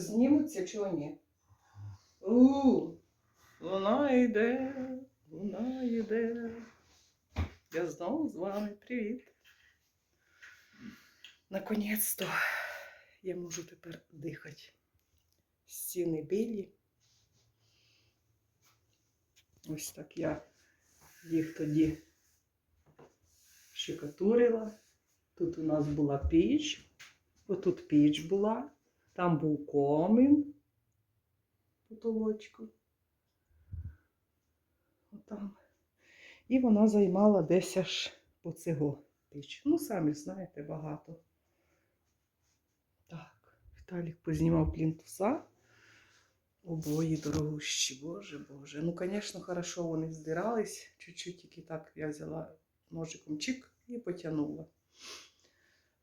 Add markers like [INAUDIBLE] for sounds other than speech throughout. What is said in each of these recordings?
знімуться, чого ні? У, луна йде, луна йде. Я знову з вами. Привіт. Наконець-то я можу тепер дихати. Стіни білі. Ось так я їх тоді шикатурила. Тут у нас була піч, отут піч була, там був комін, потолочку. Отам. І вона займала десь аж по цього піч. Ну, самі знаєте, багато. Так, Віталік познімав плінтуса. Обої дорогущі, боже, боже. Ну, звісно, хорошо вони здирались. Чуть-чуть тільки так я взяла ножиком чик і потягнула.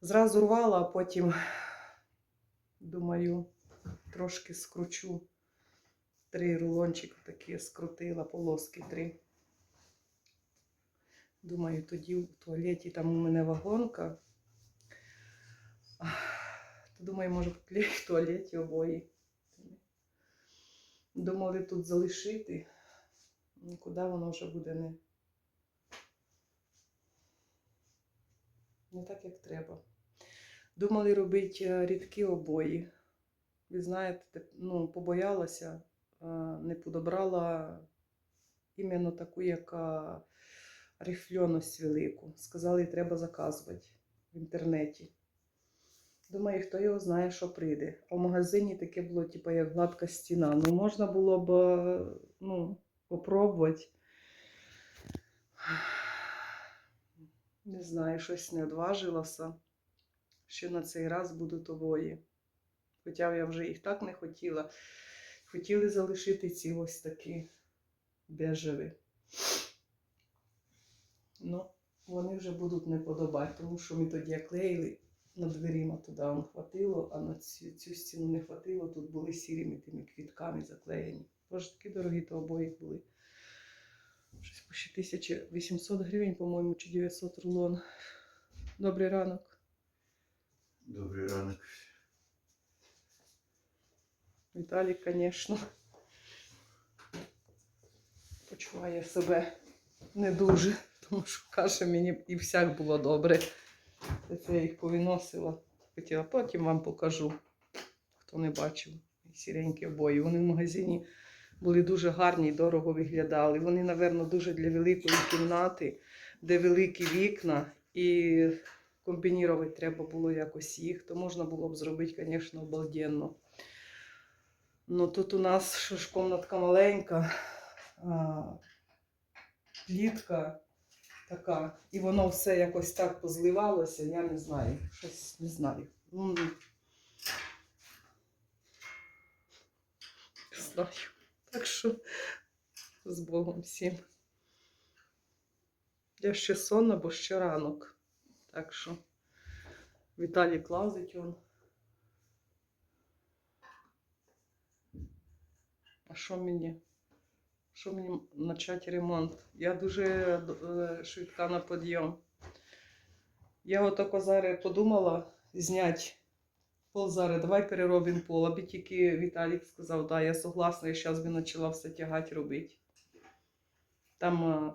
Зразу рвала, а потім, думаю, трошки скручу. Три рулончики такі скрутила, полоски три. Думаю, тоді в туалеті там у мене вагонка. То думаю, може поклею в туалеті обої. Думали тут залишити. Куди воно вже буде не. Не так, як треба. Думали робити е, рідкі обої. Ви знаєте, ну, побоялася, е, не подобрала іменно таку, яка рифльоність велику. Сказали, треба заказувати в інтернеті. Думаю, хто його знає, що прийде. А в магазині таке було, типу, як гладка стіна. Ну, можна було б е, ну, попробувати. [SIGHS] Не знаю, щось не одважилася. Ще на цей раз будуть обої. Хоча я вже їх так не хотіла. Хотіли залишити ці ось такі бежеві. Ну, вони вже будуть не подобати, тому що ми тоді клеїли над дверима туди воно хватило, а на цю, цю стіну не хватило. Тут були сірими тими квітками заклеєні. Боже, такі дорогі то обої були. Щось по 1800 гривень, по-моєму, чи 900 рулон. Добрий ранок. Добрий ранок. Віталік, звісно, почуває себе не дуже, тому що каже мені і всяк було добре. Це я їх повиносила. Хотіла, потім вам покажу, хто не бачив. Сіренькі обої. Вони в магазині були дуже гарні і дорого виглядали. Вони, напевно, дуже для великої кімнати, де великі вікна, і комбінірувати треба було якось їх, то можна було б зробити, звісно, обалденно. Ну тут у нас що ж комнатка маленька, а, плітка така, і воно все якось так позливалося, я не знаю, щось не знаю. Ну, не знаю. Так що з Богом всім. Я ще сонна, бо ще ранок. Так що Віталій лазить он. А що мені? Що мені почати ремонт? Я дуже е, швидка на підйом. Я отако зараз подумала зняти пол зараз, давай переробимо пол. Аби тільки Віталік сказав, да, я согласна, я зараз би почала все тягати робити. Там е,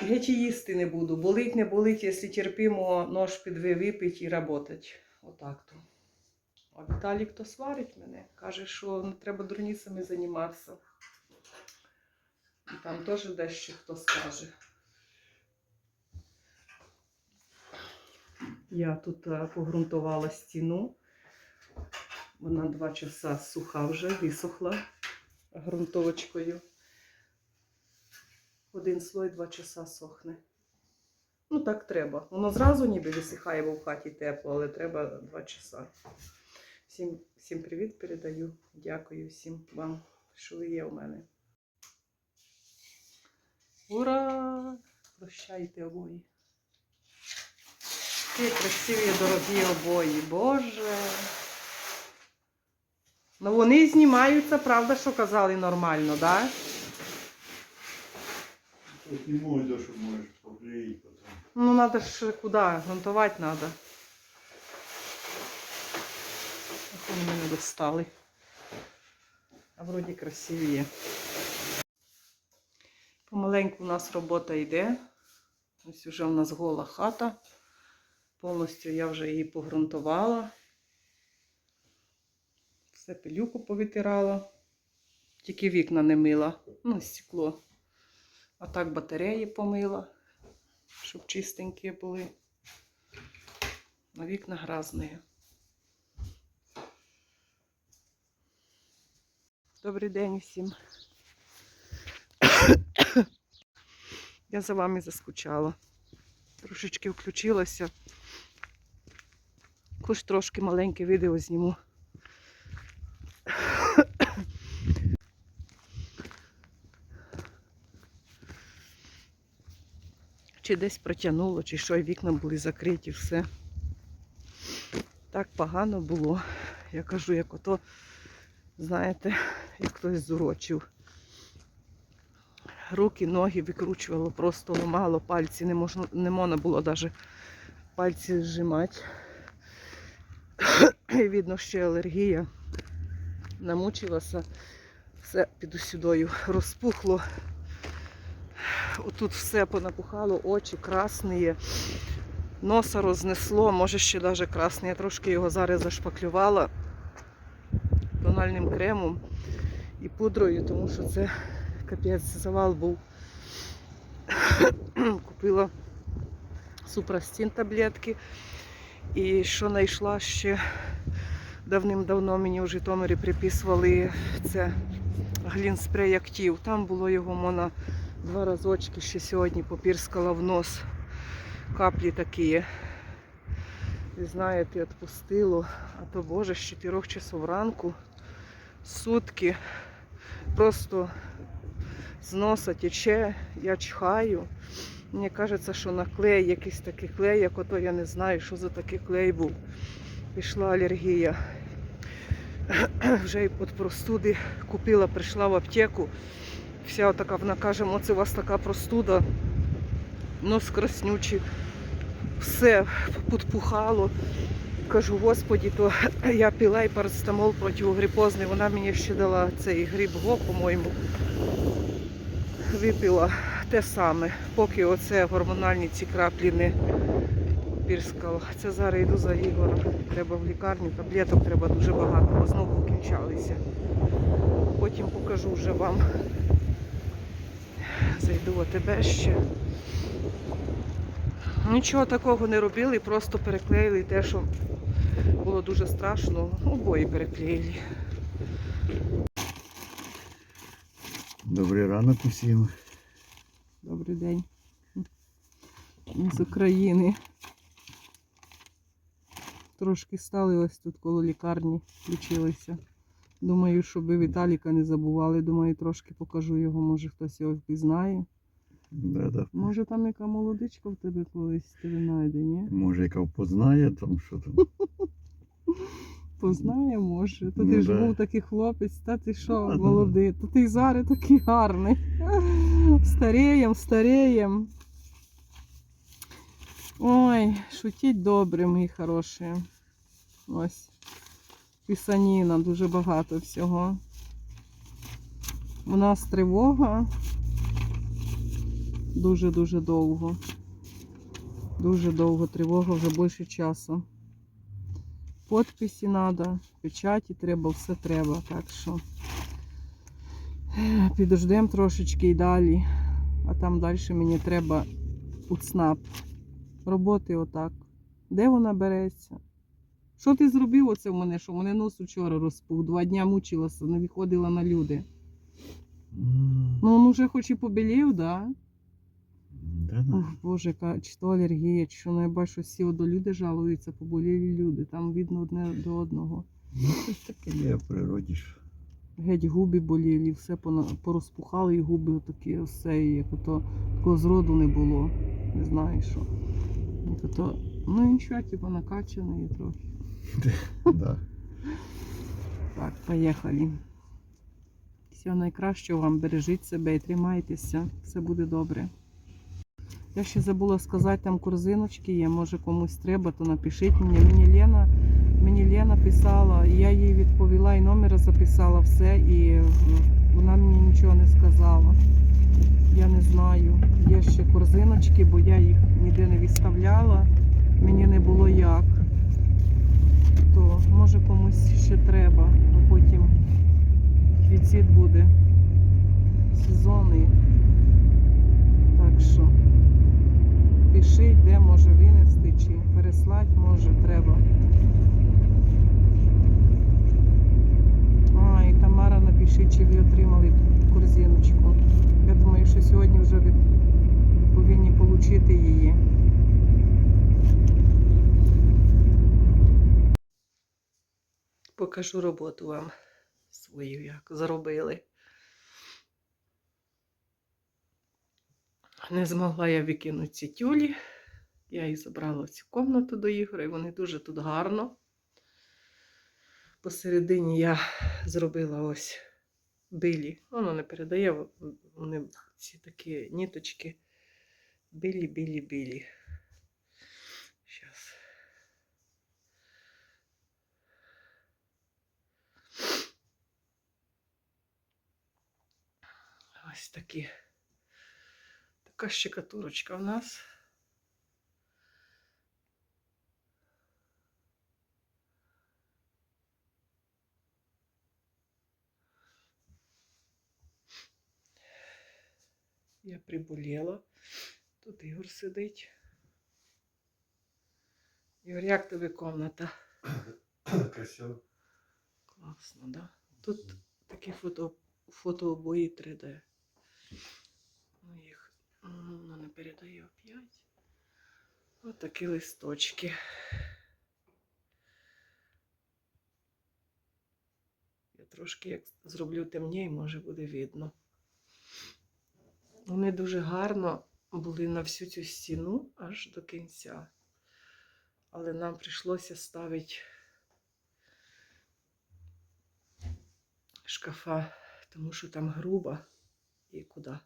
геть і їсти не буду. Болить, не болить, якщо терпимо, нож під випить і працювати. Отак то. А Віталік то сварить мене, каже, що не треба дурницями займатися. І там теж дещо хто скаже. Я тут е, погрунтувала стіну. Вона два часа суха вже, висохла ґрунтовочкою. Один слой два часа сохне. Ну, так треба. Воно зразу ніби висихає, бо в хаті тепло, але треба два часа. Всім, всім привіт передаю. Дякую всім вам, що ви є у мене. Ура! Прощайте обої. Які красиві, дорогі обої, Боже. Ну вони знімаються, правда, що казали нормально, так? Да? Тут не можу, що можеш поклеїти потім. Ну, надо ж куди? Грунтувати треба. Вони мене достали. А вроді красиві. Помаленьку у нас робота йде. Ось вже у нас гола хата. Повністю я вже її погрунтувала. Все пилюку повитирала. Тільки вікна не мила. Ну, стекло. А так батареї помила, щоб чистенькі були. На вікна грязні. Добрий день всім. [COUGHS] Я за вами заскучала. Трошечки включилася. Хоч трошки маленьке відео зніму. Чи десь протягнуло, чи що, і вікна були закриті, все. Так погано було. Я кажу, як ото, знаєте, як хтось зурочив. Руки, ноги викручувало, просто ламало, пальці не можна, не можна було навіть пальці зжимати. Видно, що алергія намучилася, все під усюдою розпухло. Отут все понапухало, очі красні, носа рознесло, може ще навіть красний. Я трошки його зараз зашпаклювала тональним кремом і пудрою, тому що це капець завал був. [COUGHS] Купила супрастін таблетки. І що знайшла ще давним-давно мені у Житомирі приписували це глінспрей актив. Там було його можна два разочки ще сьогодні попірскала в нос. Каплі такі. І знаєте, відпустило. А то Боже, з 4 часов ранку, сутки, просто з носа тече, я чхаю. Мені кажеться, що на клей, якийсь такий клей, як ото я не знаю, що за такий клей був. Пішла алергія. Вже від простуди купила, прийшла в аптеку. Вся така, вона каже, оце у вас така простуда, нос краснючий, все підпухало. Кажу, господі, то я пила і парацетамол противогрипозний. Вона мені ще дала цей гриб го, по-моєму. Випила те саме, поки оце гормональні ці краплі не пірскала. Це зараз йду за Ігора. Треба в лікарню, таблеток треба дуже багато, бо знову покінчалися. Потім покажу вже вам. Зайду в АТБ ще. Нічого такого не робили, просто переклеїли те, що було дуже страшно. Обої переклеїли. Добрий ранок усім. Добрий день. З України. Трошки стали ось тут коло лікарні, включилися. Думаю, щоб Віталіка не забували. Думаю, трошки покажу його, може хтось його впізнає. Да, да. Може там яка молодичка в тебе колись тебе знайде, ні? Може, яка впознає там, що там. [LAUGHS] Познає, може. То Ну, ти ж да. був такий хлопець, та ти що, Ладно. молодий, то ти й зараз такий гарний. [LAUGHS] Старієм, старієм. Ой, шутіть добре, мої хороші. Ось. Пісаніна, дуже багато всього. У нас тривога. Дуже-дуже довго. Дуже довго тривога, вже більше часу. Подписи треба, печаті треба, все треба. Так що підождемо трошечки і далі. А там далі мені треба УЦНАП. Роботи отак. Де вона береться? Що ти зробив оце в мене? Що в мене нос вчора розпух, два дня мучилася, не виходила на люди. Ну, він уже хоч і побілів, да? Да, да. Ох, Боже, чи то алергія, чи що ну, я бачу, всі до люди жалуються, поболілі люди. Там видно одне до одного. Ну, щось таке є в природі. Геть губи боліли, все порозпухали і губи отакі, все, і як ото такого зроду не було. Не знаю що. Як ото, ну нічого, типу накачаний трохи. Да. Так, поїхали. Всього найкращого вам, бережіть себе і тримайтеся, все буде добре. Я ще забула сказати, там корзиночки є, може комусь треба, то напишіть мені. Мені Лена, мені Лена писала, я їй відповіла і вже записала все і вона мені нічого не сказала. Я не знаю. Є ще корзиночки, бо я їх ніде не відставляла. Мені не було як. То може комусь ще треба, а потім відсід буде сезонний. Так що пишіть, де може винести, чи переслати може треба. А, і Тамара напишіть, чи ви отримали корзиночку. Я думаю, що сьогодні вже ви повинні отримати її. Покажу роботу вам свою, як зробили. Не змогла я викинути ці тюлі. Я їх забрала в цю кімнату до Ігоря, і вони дуже тут гарно. Посередині я зробила ось білі. Воно не передає, вони ці такі ніточки. Білі, Ось такі. Така щекатурочка в нас. Я приболіла. Тут Ігор сидить. Ігор, як тобі комната? [COUGHS] Красиво. Класно, да? Тут такі фото, фотообої 3D. Ну, їх воно не передає оп'ять. Ось такі листочки. Я трошки як зроблю темніше, може буде видно. Вони дуже гарно були на всю цю стіну аж до кінця. Але нам прийшлося ставити шкафа, тому що там грубо і куди.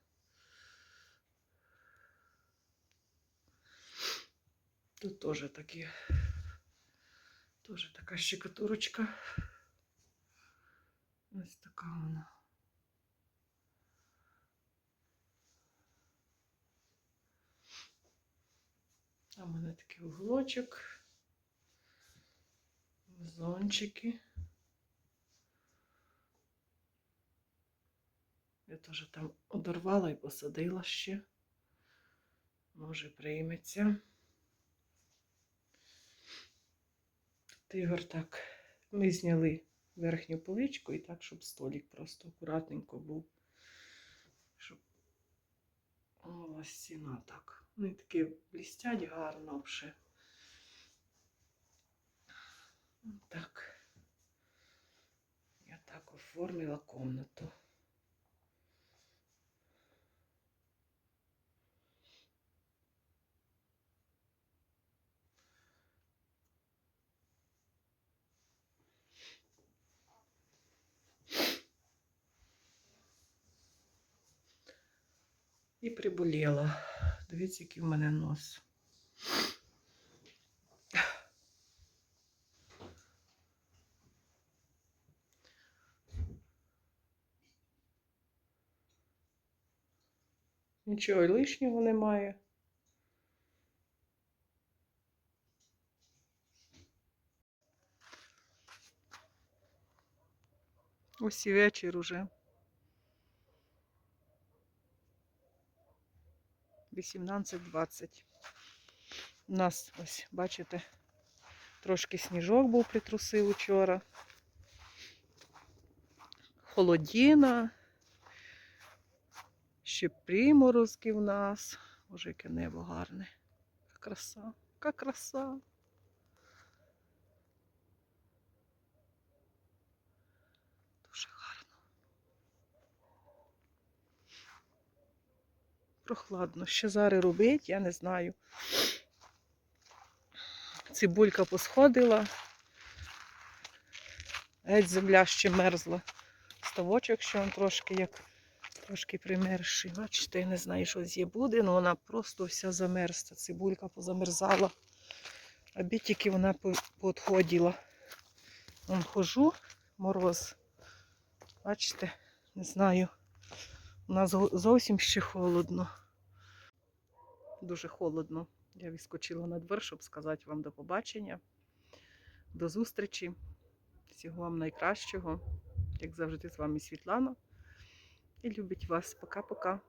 Тут теж такі, теж така щекотурочка. Ось така вона. А в мене такий уголочок, вазончики. Я теж там одорвала і посадила ще. Може, прийметься. Тут Ігор так. Ми зняли верхню поличку і так, щоб столик просто акуратненько був. Щоб була стіна так. Вони такі блістять гарно вже. Так. Я так оформила комнату. І приболіла. Дивіться, який в мене нос. Нічого лишнього немає. Ось і вечір уже. 18-20. У нас ось, бачите, трошки сніжок був притрусив учора. Холодіна. Ще приморозки в нас. Боже, яке небо гарне. Краса, яка краса. Прохладно. Ще зараз робить, я не знаю. Цибулька посходила. Геть земля ще мерзла. Ставочок, що він трошки як трошки примерзший. Бачите, я не знаю, що з буде, але вона просто вся замерзла. Цибулька позамерзала. А бітики вона поотходила. Вон хожу, мороз. Бачите, не знаю. У нас зовсім ще холодно. Дуже холодно. Я відскочила на двір, щоб сказати вам до побачення. До зустрічі. Всього вам найкращого. Як завжди, з вами Світлана. І любить вас. Пока-пока.